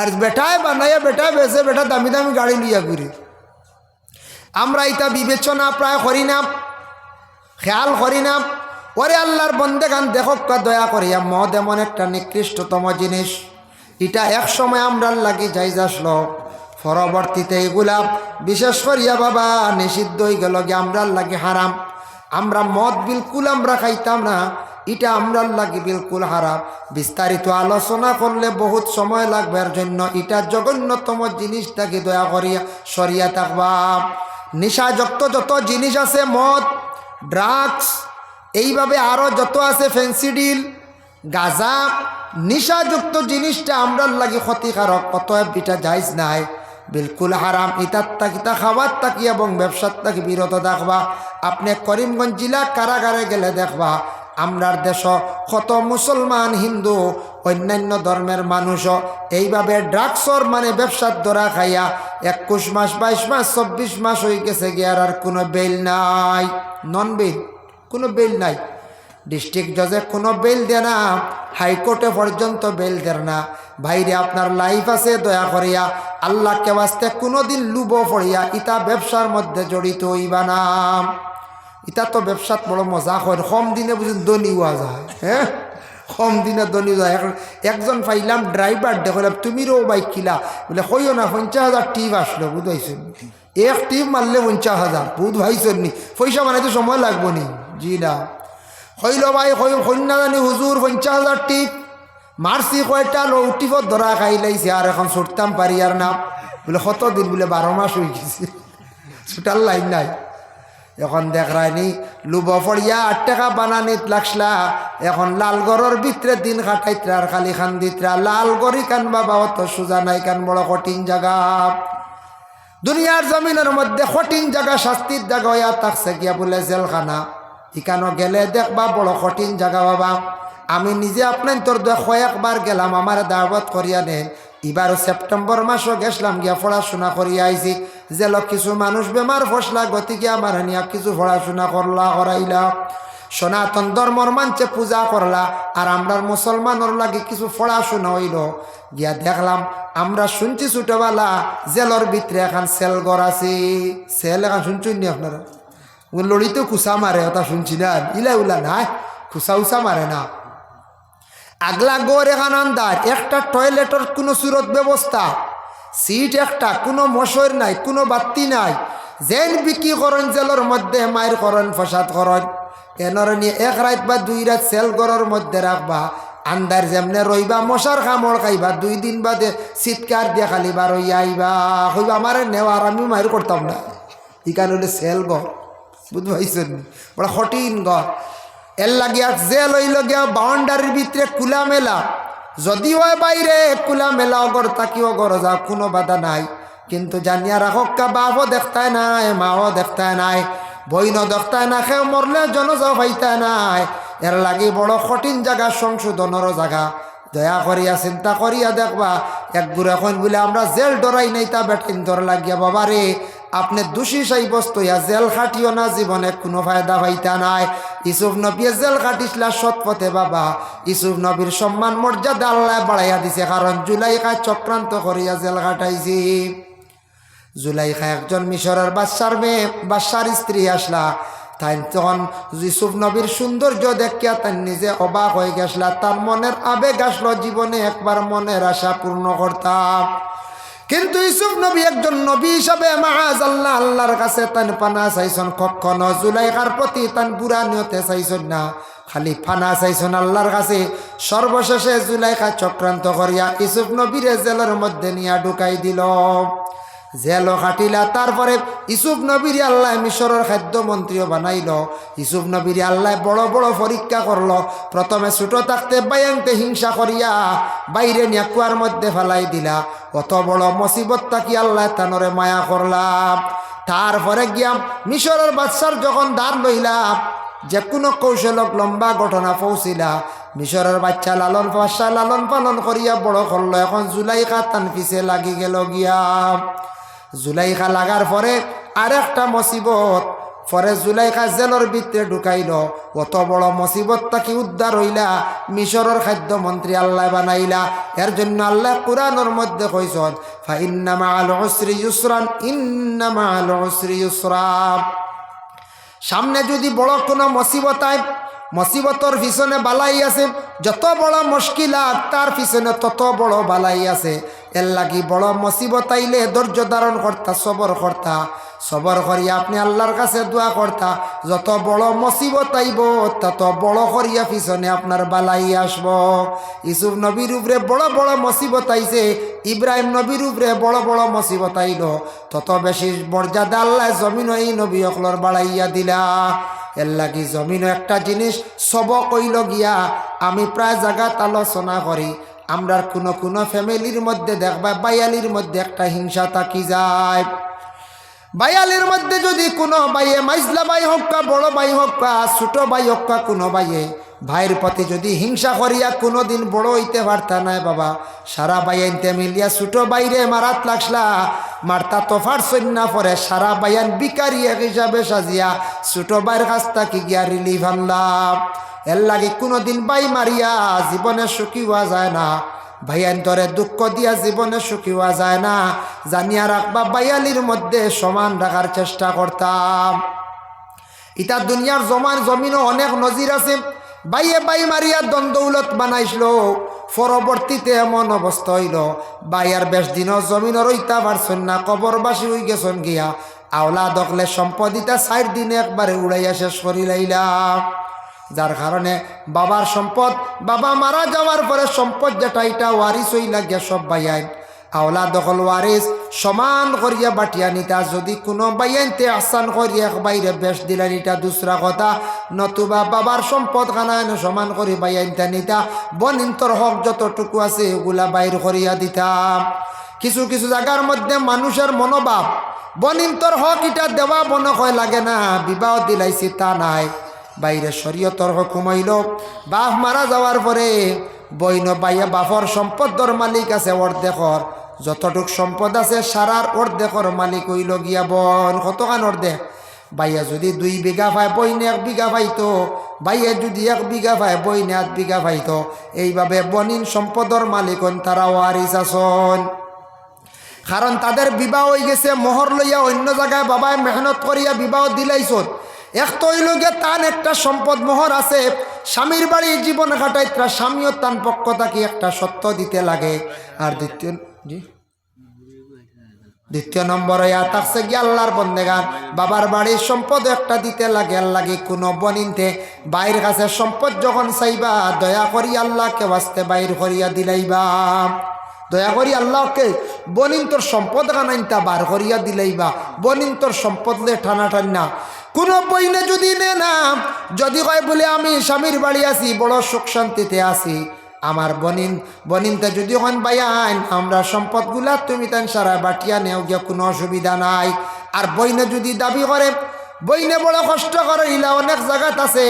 আর বেটায় বানাইয়া বেটায় বেছে বেটা দামি দামি গাড়ি লিয়া ঘুরে। আমরা এটা বিবেচনা প্রায় করি না খেয়াল করি না ওরে আল্লাহর বন্দে গান দেখক দয়া করিয়া মদ এমন একটা নিকৃষ্টতম জিনিস। এটা এক সময় আমরা লাগি যাই আসলো। পরবর্তীতে এগুলা বিশেষ করিয়া বাবা, নিষিদ্ধ হয়ে গেল গিয়ে আমরার লাগে হারাম। আমরা মদ বিলকুল আমরা খাইতাম না। এটা আমরার লাগে বিলকুল হারাম। বিস্তারিত আলোচনা করলে বহুত সময় লাগবে, এর জন্য এটা জঘন্যতম জিনিসটাকে দয়া করিয়া সরিয়া থাকবা। নেশাযুক্ত যত জিনিস আছে, মদ ড্রাগস এইভাবে আরও যত আছে ফেন্সিডিল গাজা, নিশাযুক্ত জিনিসটা আমরার লাগে ক্ষতিকারক, অতএব এটা যাইজ নাই। বিলকুল হারাম ইতার তাকিতা খাবার তাকি এবং ব্যবসার তাকি বিরত দেখবা আপনি করিমগঞ্জ জেলা কারাগারে গেলে দেখবা আমরার দেশ কত মুসলমান, হিন্দু, অন্যান্য ধর্মের মানুষও এইভাবে ড্রাগসর মানে ব্যবসার দ্বারা খাইয়া একুশ মাস, বাইশ মাস, চব্বিশ মাস হয়ে গেছে গিয়ার আর কোনো বেল নাই। নন বেল কোনো বেল নাই। ডিস্ট্রিক্ট জজে কোনো বেল দেয় না, হাইকোর্টে পর্যন্ত বেল দেয় না। ভাইরে, আপনার লাইফ আছে, দয়া করিয়া। আল্লাহকে বাস্তে কোনোদিন লুবো পড়িয়া, ইতা ব্যবসার মধ্যে জড়িত হইবা না। ইতা তো ব্যবসাত বড় মজা হয়, কম দিনে বুঝুন দনি হওয়া যায় হ্যাঁ কম দিনে দনি যায়। একজন পাইলাম ড্রাইভার, দেখলাম তুমিরও বাইক কিলা। বলে, কইও না, পঞ্চাশ হাজার টিপ আসলো, বুঝাইছেন এক টিপ মারলে পঞ্চাশ হাজার বুধ ভাইছেন পয়সা বানাইতে সময় লাগবো নি। জি না। হইল ভাই হই কন্যা জানি, হুজুর, পঞ্চাশ হাজার টিপ। মারছি কয়টা লো টিপত ধরা খাই লাইছে, আর এখন ছুটতাম পারি আর না। বলে কত দিন বলে, বারো মাস হয়ে গেছে। ছুটার লাইন নাই। এখন দেখ রায়নি লুব ফড়িয়া আট টাকা বানানিত লাগসলা এখন লালগড়ের ভিতরে দিন কাটাইত্রা আর খালি খান দিত্রা। লালগড়ি কান বাবা, অত সোজা নাই কান বড় কঠিন জায়গা। দুনিয়ার জমিনের মধ্যে কঠিন জায়গা শাস্তির জায়গা হইয়া থাকছে গিয়া বলে জেলখানা। ইকানো গেলে দেখবা বড় কঠিন জায়গা বাবা। আমি নিজে আপনার তোর কয়েকবার গেলাম, আমার দাওয়াত করিয়া নেন। এবার সেপ্টেম্বর মাসও গেছিলাম গিয়া পড়াশোনা করিয়া আইছি। জেল কিছু মানুষ বেমার ফসলা, গতিকে আমার নিয়া কিছু পড়াশোনা করলা করাইলা সনাতন ধর্মর মানছে পূজা করলা আর আমরা মুসলমানের লাগে কিছু পড়াশোনা হইল। গিয়া দেখলাম, আমরা শুনছি ছোটবেলা জেলর ভিতরে এখন সেল ঘর আছে। সেল এখন শুনছেন নি আপনারা লড়িতে খুসা মারে ওটা শুনছি না? ইলা উলা নাই খুসা উসা মারে না? আগলা গড় এখান আন্দার একটা টয়লেটের কোনো সুরত ব্যবস্থা সিট একটা, কোনো মশর নাই, কোনো বাত্তি নাই। যেন বিক্রি করেন জেলের মধ্যে মায়ের করেন ফসাদ করেন এনর নিয়ে এক রাত বা দুই রাত সেল ঘরের মধ্যে রাখবা আন্দার যেমনে রইবা মশার কামড় খাইবা। দুই দিন বাদে চিৎকার দিয়ে খালি বা রইয়া আইবা হইবা আমার নেওয়ার আমি মায়ের করতাম না ইকান হলে সেল ঘর বুঝতে পাইছেন? বড় কঠিন ঘর এর লাগিয়া যে লইল গিয়া বাউন্ডারির ভিতরে কুলা মেলা যদি হয় বাইরে কুলা মেলা অগর তাকিও গর যা কোনো বাধা নাই। কিন্তু জানিয়া রাখক্কা বাপও দেখতায় নাই, মাও দেখতায় নাই বইন দেখতায় না খেয়ে মরলে জনজা পাইতায় নাই। এর লাগি বড় কঠিন জায়গা সংশোধনের জায়গা দয়া করিয়া চিন্তা করিয়া দেখবা এক বুড়া এখন বলে আমরা জেল ডরাই নাই, তা বেটিন ধর লাগিয়া বাবা রে আপনি দোষী সাব্যস্ত জেল খাটিও না জীবনে কোনো ফায়দা পাইতা নাই। ইসুফ নবী জেল খাটিসলা সৎ পথে বাবা। ইসুফ নবীর সম্মান মর্যাদা আল্লাহ বাড়াইয়া দিছে, কারণ জুলাইখা চক্রান্ত করিয়া জেল খাটাইছি জুলাইখা একজন মিশরের বাচ্চার মেয়ে বাচ্চার স্ত্রী আসলা। তাই তখন ইসুফ নবীর সৌন্দর্য দেখিয়া তাই নিজে অবাক হয়ে গেছলা তার মনের আবেগ আসলো, জীবনে একবার মনের আশা পূর্ণ করতাম। কিন্তু ইসুফ নবী একজন নবী হিসাবে মাহাজ আল্লাহ আল্লাহর কাছে তান পানা চাইছন, কখনো জুলাইকার প্রতি তান বুড়া নিয়তে চাইছন না। খালি ফানা চাইছন আল্লাহর কাছে। সর্বশেষে জুলাইকা চক্রান্ত করিয়া ইসুফ নবীরে জেলের মধ্যে নিয়া ঢুকাই দিল। জেল খাটিলা, তারপরে ইসুফ নবীর আল্লাহ মিশরের খাদ্যমন্ত্রীও বানাইল। ইসুফ নবীর আল্লাহ বড় বড় পরীক্ষা করল। প্রথমে ছোট থাকতে বায়াংতে হিংসা করিয়া বাইরে নিয়ে মধ্যে ফেলাই দিলা। অত বড় মুসিবত তাকি আল্লাহ তানরে মায়া করলাম তারপরে গিয়াম মিশরের বাদশার যখন দাঁড় লইলাম যে কোনো কৌশলক লম্বা ঘটনা পৌঁছিলা। মিশরের বাচ্চা লালন বাচ্চা লালন পালন করিয়া বড় করল। এখন জুলাই কাতান পিছে লাগি গেল গিয়া। জুলাইখা লাগার পরে আর একটা মুসিবত। পরে জুলাইখা জেলর ভিতরে ঢুকাইল। অত বড় মুসিবতটা কি উদ্ধার হইলা? মিশরের খাদ্যমন্ত্রী আল্লাহ বানাইলা। এর জন্য আল্লাহ কোরআনের মধ্যে কইসন ফা ইন্নামা ইউসরান ইন্নামা আল উসরি ইউসরা সামনে যদি বড় কোনো মুসিবত মুসিবতর পিছনে বালাই আছে, যত বড় মুশকিলাত তার পিছনে তত বড় বালাই আছে। এর লাগি বড় মুসিবত আইলে ধৈর্য ধারণ কর্তা, সবর কর্তা। সবর করিয়া আপনি আল্লাহর কাছে দোয়া কর্তা। যত বড় মুসিবত আইব, তত বড় করিয়া পিছনে আপনার বালাই আসব। ইসুফ নবীর উপরে বড় বড় মুসিবত আইছে, ইব্রাহিম নবীর উপরে বড় বড় মুসিবত আইল। তত বেশি মর্যাদা আল্লাহ জমিন এই নবী অকলর বাড়াইয়া দিলা। এর লাগি জমিন একটা জিনিস সব কইল গিয়া, আমি প্রায় জায়গাত আলোচনা করি। আমরার কোনো কোনো ফ্যামিলির মধ্যে দেখবা, বায়ালির মধ্যে একটা হিংসা থাকি যায়। বায়ালির মধ্যে যদি কোনো বাইয়ে, মাইজলা বাই হোক বড় বাই হোক ছোট বাই হোক কোনো বাইয়ে ভাইয়ের প্রতি যদি হিংসা করিয়া কোনো দিন বড় হইতে পারতা নাই বাবা, সারা বাইয়ানতে মিলিয়া ছোট বাইরে মারাত লাগসলা, মারতা তোফার সন্না পরে সারা বাইয়ান বিকারি এক হিসাবে সাজিয়া ছোট বাইর কাছ থাকি গিয়া রিলিফ আনলাম। এর লাগে কোনো দিন বাই মারিয়া জীবনে সুখী হওয়া যায় না। ভাইয়ান তরে দুঃখ দিয়া জীবনে সুখী হওয়া যায় না। জানিয়া রাখবা বাইয়ালির মধ্যে সমান রাখার চেষ্টা করতাম। ইটা দুনিয়ার জমান জমিনও অনেক নজির আছে। বাইয়ে বাই মারিয়া দ্বন্দ্বৌলত বানাইছিল। পরবর্তীতে এমন অবস্থা হইল, বাইয়ার বেশ দিনও জমিন রইতা পারছেন না কবরবাসী হই গেছেন গিয়া আওলা দখলে সম্পদিতা চার দিনে একবারে উড়াইয়া শেষ করি লাইলাম যার কারণে বাবার সম্পদ, বাবা মারা যাওয়ার পরে সম্পদ যেটা, এটা ওয়ারিস হই লাগিয়া সব বাইয়াই আওলা দখল ওয়ারিস। সমান করিয়া বাটিয়া নিতা, যদি কোনো বাইয়াইনতে আসান করিয়া বাইরে বেশ দিলা নিতা, দুসরা কথা, নতুবা বাবার সম্পদ খানায় সমান করি বাইয়াইনতা নিতা। বনিন্তর হক যতটুকু আছে ওগুলা বাইর করিয়া দিতাম কিছু কিছু জায়গার মধ্যে মানুষের মনোভাব, বনিন্তর হক এটা দেওয়া মনে হয় লাগে না, বিবাহ দিলাইছি তা নাই। বাইরে শরীয়তর হুকুম হইল বাপ মারা যাওয়ার পরে বইন বাইয়া বাপর সম্পদর মালিক আছে অর্ধেকর। যতটুক সম্পদ আছে, সারার অর্ধেকর মালিক হইল গিয়া বন। কতখান অর্ধেক বাইয়া যদি দুই বিঘা পায়, বইনে এক বিঘা পাইতো। বাইয়া যদি এক বিঘা পায়, বইনে এক বিঘা পাইতো। এইভাবে বনিন সম্পদর মালিক হন তারা ওয়ারিস আসন কারণ তাদের বিবাহ হয়ে গেছে, মোহর লইয়া অন্য জায়গায় বাবায় মেহনত করিয়া বিবাহ দিলাইছন। এক তৈলগে তান একটা সম্পদ, মোহর আছে। স্বামীর বাড়ি জীবন কাটাই তার স্বামীও তান পক্ষ থাকি একটা সত্য দিতে লাগে। আর দ্বিতীয় জি? দ্বিতীয় নম্বরে থাকছে গিয়ে আল্লাহর বন্দেগান, বাবার বাড়ির সম্পদ একটা দিতে লাগে লাগে কোনো বনিনতে বাইর কাছে সম্পদ যখন চাইবা, দয়া করি আল্লাহকে বাঁচতে বাইর করিয়া দিলাইবা। দয়া করি আল্লাহকে বনিন তোর সম্পদ কানাইনটা বার করিয়া দিলেইবা, বনিন তোর সম্পদ লে টানা টান্না। কোনো বইনে যদি নে না, যদি কয় বলে, আমি স্বামীর বাড়ি আছি, বড় সুখ শান্তিতে আছি। আমার বনিন বনিনতে যদি হন বাইয়ান আমরা সম্পদগুলা তুমি তান সারা বাটিয়া নেও গিয়া কোনো অসুবিধা নাই। আর বইনে যদি দাবি করে, বইনে বড় কষ্ট করে, ইলা অনেক জায়গাত আছে।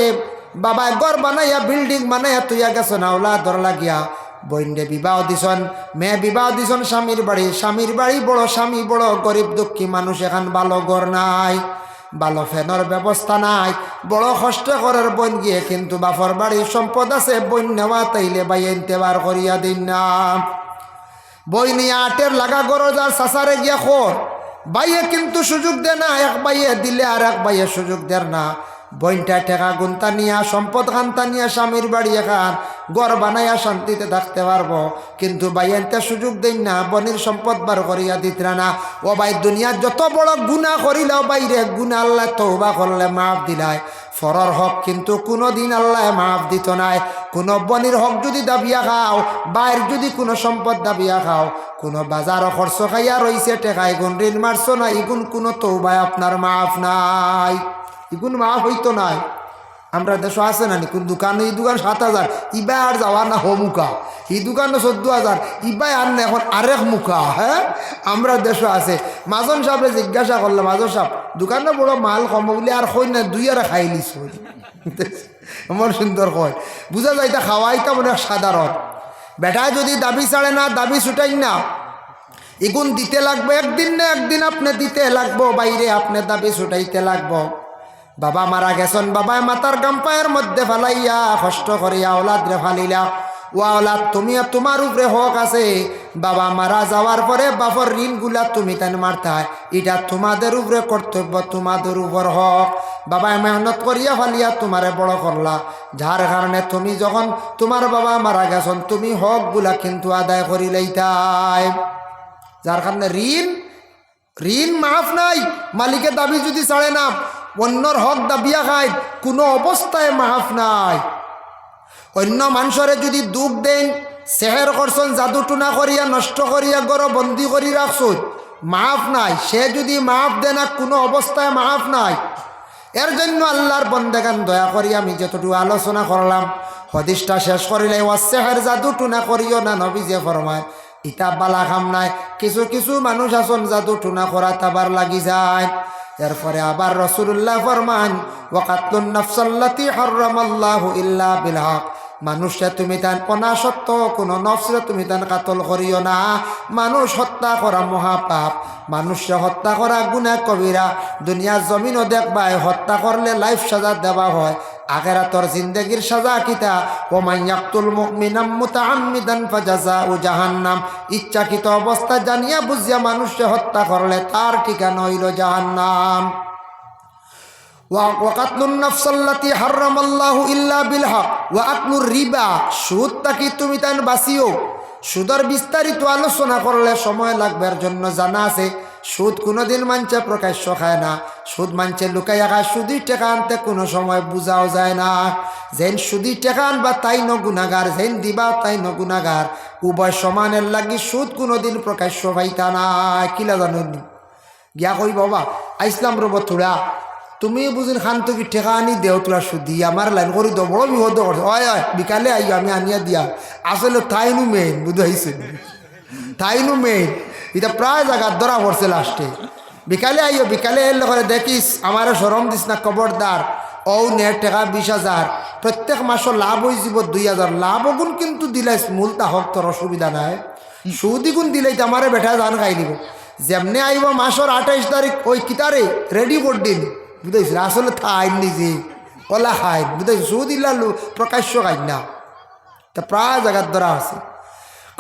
বাবা, ঘর বানাইয়া, বিল্ডিং বানাইয়া তুইয়া গেছো না, ওলা ধর লাগিয়া। বইন্ডে বিবাহ দিছন, মেয়ে বিবাহ দিছন স্বামীর বাড়ি। স্বামীর বাড়ি বড়, স্বামী বড়, গরিব দুঃখী মানুষ, এখান ভালো ঘর নাই। ভালো ফ্যানের ব্যবস্থা নাই। বড় কষ্ট করার বোন গিয়ে কিন্তু বাফর বাড়ির সম্পদ আছে, বোন নেওয়া তাইলে বাই এনতে বার করিয়া দিন না। বই নিয়ে আটের লাগা গরো যার সাসারে গিয়া খোর। বাইয়ে কিন্তু সুযোগ দে না, এক বাইয়ে দিলে আর এক বাইয়ে সুযোগ দেয় না। বইনটা টেকা গুনতা নিয়া, সম্পদ খান্তা নিয়া স্বামীর বাড়ি এখান গড় বানাইয়া শান্তিতে থাকতে পারব। কিন্তু বাইয়ানতে সুযোগ দিন না, বনির সম্পদ বার করিয়া দিতরা না। ও ভাই, দুনিয়ার যত বড় গুণা করিলাও বাইরে, গুণা আল্লাহ তৌবা করলে মাফ দিলায়। ফরর হক কিন্তু কোনো দিন আল্লাহ মাফ দিত নাই। কোনো বনির হক যদি দাবিয়া খাও বাইর যদি কোনো সম্পদ দাবিয়া খাও, কোনো বাজারও খরচ খাইয়া রইছে টেকাই গুণ, ঋণ মারছো না ইগুন কোনো তৌবায় আপনার মাফ নাই। ইগুন মা হইতো নাই। আমরা দেশ আছে না কোন দোকান, এই দোকান সাত হাজার, ইবাই আর যাওয়ার না হমুকা এই দোকানও চোদ্দ হাজার, ইবাই আর না, এখন আরেক মুখা হ্যাঁ? আমরা দেশ আছে। মাজন সাহেবে জিজ্ঞাসা করলে, মাজন সাহেব, দোকানে বড় মাল কম বলে আর কই না, দুই আর খাই লিস এমন সুন্দর কয়। বুঝা যায় এটা খাওয়াইটা অনেক সাধারণ। বেটায় যদি দাবি ছাড়ে না, দাবি ছুটাই না। এগুন দিতে লাগবে, একদিন না একদিন আপনি দিতে লাগবো, বাইরে আপনি দাবি ছুটাইতে লাগবো। বাবা মারা গেছেন বাবায় মাতার গাম্পায়ের মধ্যে ফালাইয়া কষ্ট করিয়া ওলাদ রে ফালিলা। ও ওলাদ তুমি তোমার উপরে হক আছে। বাবা মারা যাওয়ার পরে বাপর ঋণগুলা তুমি তাই মারতায় এটা তোমাদের উপরে কর্তব্য, তোমাদের উপর হক। বাবায় মেহনত করিয়া ফালিয়া তোমারে বড় করলা। যার কারণে তুমি যখন তোমার বাবা মারা গেছেন, তুমি হকগুলা কিন্তু আদায় করি লইতাই। যার কারণে ঋণ ঋণ মাফ নাই। মালিকের দাবি যদি ছাড়ে না অন্যর হক দাবিয়া খায় কোনো অবস্থায় মাফ নাই। অন্য মানুষরে যদি দুঃখ দেন, সেহের করছন জাদু টুনা করিয়া, নষ্ট করিয়া গড় বন্দি করি রাখছুন মাফ নাই। সে যদি মাফ দেয় না, কোনো অবস্থায় মাফ নাই। এর জন্য আল্লাহর বন্দেগান দয়া করি আমি যতটুকু আলোচনা করলাম, হদিসটা শেষ করিলে ও সেহের জাদু টুনা করিও না নবী যে ফরমায় ইটা বালা খাম নাই। কিছু কিছু মানুষ আসন জাদু টুনা করা তাবার লাগি যায়। এরপরে আবার রসুল্লাহ ফরমান ওয়াকাতুন নফসাল্লাতি হরমাল্লাহু ইল্লা বিল মানুষে, তুমি তান অনাসত্ব কোনো নফসে তুমি তান কাতল করিও না। মানুষ হত্যা করা মহাপাপ। মানুষে হত্যা করা গুণা কবিরা। দুনিয়ার জমিনও দেখবায় হত্যা করলে লাইফ সাজা দেওয়া হয়। আগেরা তোর জিন্দগির সাজা কিতা? ও মাইয়াকুল মুমিনাম মুতাআম্মিদান ফাজাজাউ জাহান্নাম। ইচ্ছাকৃত অবস্থা জানিয়া বুঝিয়া মানুষে হত্যা করলে তার ঠিকানা হইল জাহান্নাম। ওয়াকাতলুন বিস্তারিত আলোচনা করলে সময় লাগবে, এর জন্য জানা আছে। সুদ কোনোদিন মানছে প্রকাশ্য খায় না। সুদ মানছে লুকাইয়া খায়, সুদি টেকা আনতে কোনো সময় বুঝাও যায় না। যেন সুদি টেকা আনবা তাই ন গুণাগার, যেন দিবা তাই ন গুণাগার। উভয় সমানের লাগি সুদ কোনোদিন প্রকাশ্য পাইতা না। কিলা জানুন গিয়া কই বাবা আইসলাম রব থোড়া। তুমি বুঝিন খান তো কি ঠেকা আনি দেও তোরা সুদি। আমার লাইন করি তো বড় বিপদ করছে হয় বিকালে আইও, আমি আনিয়া দিয়া। আসলে তাইনু মেইন বুঝাইছে তাইনু মেইন এটা প্রায় জায়গার ধরা পড়ছে লাস্টে। বিকালে আইও, বিকালে এলে করে দেখিস আমার সরম দিস না খবরদার। ও নে টেকা বিশ হাজার প্রত্যেক মাসও লাভ হয়ে যাব দুই হাজার লাভ গুণ কিন্তু দিলাইস মূল তাহক তোর অসুবিধা নাই। সুদি গুণ দিলেই তো আমারে বেটা জান খাই দিব। যেমনি আইব মাসের আঠাইশ তারিখ ওই কিতারে রেডি করে দিন বুঝাইছিল আসলে থাইন নিজে ওলা খাইন বুঝাইছি সুদ ইল্লালু প্রকাশ্য খাইন না তা প্রায় জায়গার ধরা আছে।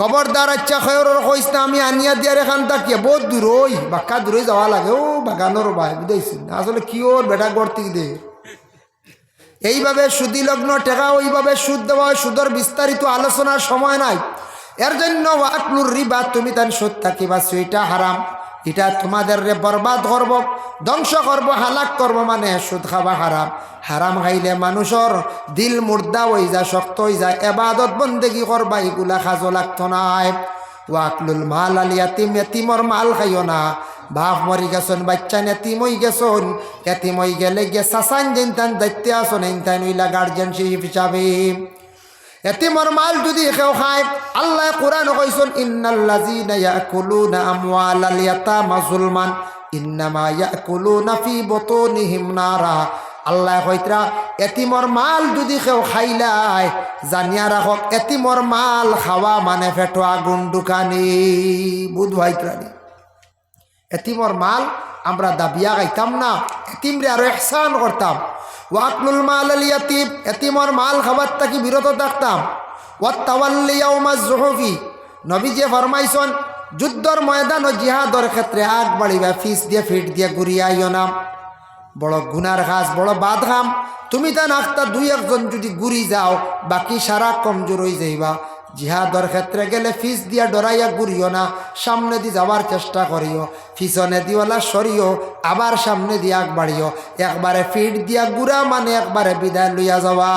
খবরদার আচ্ছা খয়র কইস না আমি আনিয়া দিয়ার এখান তাকিয়া বহুত দূর, ওই বাক্কা দূর যাওয়া লাগে, ও বাগানোর ভাই বুঝাইছি আসলে কি ওর বেটা গড়তি দে? এইভাবে সুদি লগ্ন টেকা, ওইভাবে সুদ দেওয়া হয়, সুদর বিস্তারিত আলোচনার সময় নাই। এর জন্য ওয়াকলুর রিবা, তুমি তার সুদ থাকিবা সেটা হারাম। এটা তোমাদের রে বরবাদ করব, ধ্বংস করব, হালাক করব মানে সুদ খাবা হারাম। হারাম খাইলে মানুষের দিল মুর্দা হয়ে যায়, শক্ত হয়ে যায়। এবাদত বন্দেগি করবা এগুলা খাজো লাগতো নাই। ওয়াকলুল মাল আল ইয়াতিম এতিমর মাল খাইও না। বাপ মরি গেছন বাচ্চা নেতিম হই গেছন এতিম গেলে গিয়ে সাসান যেন তান দায়িত্বে আসন এইন হইলা গার্জেনশিপ হিসাবে এতিমর মাল যদি কেউ খায়, আল্লাহ কোরআন কইছেন, ইন্নাল্লাযীনা ইয়াকুলুনা আমওয়ালাল ইয়াতামা যুলমান, ইন্নামা ইয়াকুলুনা ফি বুতুনিহিম নারা। আল্লাহ কইতরা এতিমর মাল যদি কেউ খাইলাই জানিয়া রাখক এতিমর মাল খাওয়া মানে ফেটো আগুন দোকানি বুধ ভাইত্রানি এতিমর মাল আমরা দাবিয়া গাইতাম না, এতিমরে আরও এহসান করতাম। ওয়াকলুল মাল আল ইয়াতিম, এতিমর মাল খাবার তাকি বিরত থাকতাম ওয়াত্তাওয়াল্লিয়াউমা জহফি নবী যে ফরমাইছন যুদ্ধর ময়দান ও জিহাদর ক্ষেত্রে আগ বাড়িবা, ফিস দিয়ে, ফিট দিয়ে ঘুরিয়ে ইয়নাম বড় গুনার ঘাস বড় বাদ খাম তুমি তা নাখতা দুই একজন যদি ঘুরি যাও, বাকি সারা কমজোর হয়ে যাইবা। জিহাদর ক্ষেত্রে গেলে ফিস দিয়া ডরাইয়া ঘুরিও না, সামনে দিয়ে যাওয়ার চেষ্টা করিও। পিছনে দিওলা সরিও, আবার সামনে দিয়ে আগ বাড়িও। একবারে ফিট দিয়া গুড়া মানে একবারে বিদায় লইয়া যাওয়া।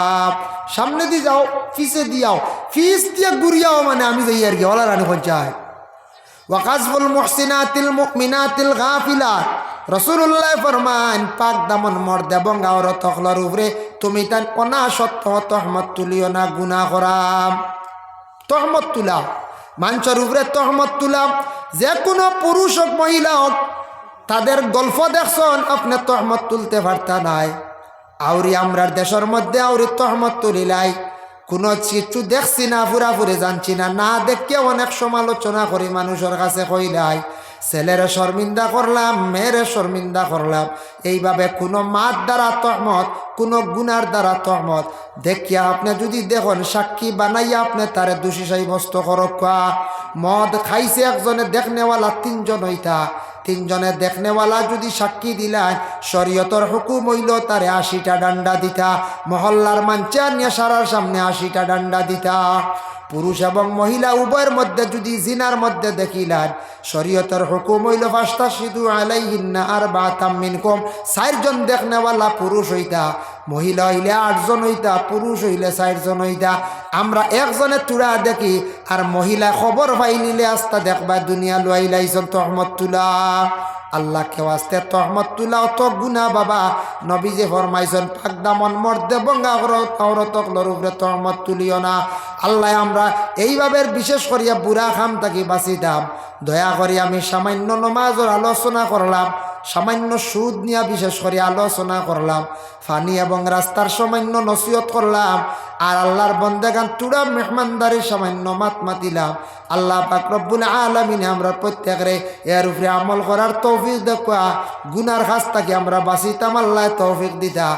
সামনে দিয়ে যাও, ফিসে দিয়াও। ফিস দিয়া ঘুরিয়াও মানে আমি যাই আর কি, ওলা রানী পঞ্চায়েত। ওয়াকাজবুল মুহসিনাতিল মুমিনাতিল গাফিলাত। রসুল্লাহ ফরমান পাক দামন মর্দ এবং গাওর তখলর উপরে, তুমি তান অনা সত্য তহমত তুলিও না গুনা করাম তহমত তুলা। মানুষের উপরে তহমত তুলা। যে কোনো পুরুষ হোক, মহিলা হোক, তাদের গল্প দেখছন আপনার তহমত তুলতে পারতা নাই। আউরি আমরার দেশের মধ্যে আউরি তহমত তুলিলাই। কোনো কিছু দেখছি না পুরাপুরি জানছি না। না দেখে অনেক সমালোচনা করি মানুষের কাছে কইলাই। ছেলেরে শর্মিন্দা করলাম, মেয়েরে শর্মিন্দা করলাম। এইভাবে কোনো মাত দ্বারা তহমত, কোনো গুনার দ্বারা তহমত। দেখিয়া আপনি যদি দেখুন, সাক্ষী বানাইয়া আপনি তারে দোষী সাব্যস্ত করক মদ খাইছে একজনে, দেখনেওয়ালা তিনজন হইতা। তিনজনে দেখনেওয়ালা যদি সাক্ষী দিলায়, শরীয়তর হুকুম হইল তারে আশিটা ডান্ডা দিতা, মহল্লার মাঞ্চার নিয়ে সারার সামনে আশিটা ডান্ডা দিতা। পুরুষ এবং মহিলা উভয়ের মধ্যে যদি জিনার মধ্যে দেখিলার শরীয়তের হুকুম হইল ফাস্তা সিধু আলাই আলাইহিন্না আর বা তাম্মিন কম চারজন দেখনেওয়ালা পুরুষ হইতা। মহিলা হইলে আটজন হইতা, পুরুষ হইলে চারজন হইতা। আমরা একজনে তুড়া দেখি, আর মহিলা খবর পাইলিলে আস্তা দেখবা দুনিয়া লুয়াইলাইছন তহমত তুলা। আল্লাহ কেউ আসতে তহমত তুলা, অত গুনা বাবা। নবী যে ফরমাইছেন পাক দামন মর্দে বঙ্গা অরতক লরুপরে তহমত তুলিও না। আল্লাহ আমরা এইভাবে বিশেষ করিয়া বুড়া খাম থাকি বাঁচিতাম। দয়া করি আমি সামান্য নমাজের আলোচনা করলাম। সামান্য সুদ নিয়ে বিশেষ করে আলোচনা করলাম, ফানি এবং রাস্তার সামান্য নসিহত করলাম, আর আল্লাহর বন্দেগান তুড়া মেহমানদারি সামান্য মাত মাতিলাম। আল্লাহ পাক রব্বুল আলমিন আমরা প্রত্যেকরে এর উপরে আমল করার তৌফিক দেখা গুনার থেকে আমরা বাঁচিতাম, আল্লাহ তৌফিক দিতা।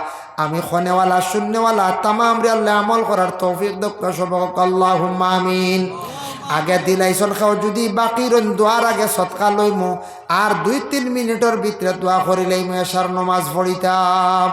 আমি খনেওয়ালা, শূন্যওয়ালা, তামাম রে আল্লাহ আমল করার তৌফিক দেখা সবক আল্লাহ আমিন। আগে দিলাইছন খাও, যদি বাকি রইন দোয়ার আগে সৎকা লইম, আর দুই তিন মিনিটের ভিতরে দোয়া করিলেই এসার নমাজ পড়িতাম।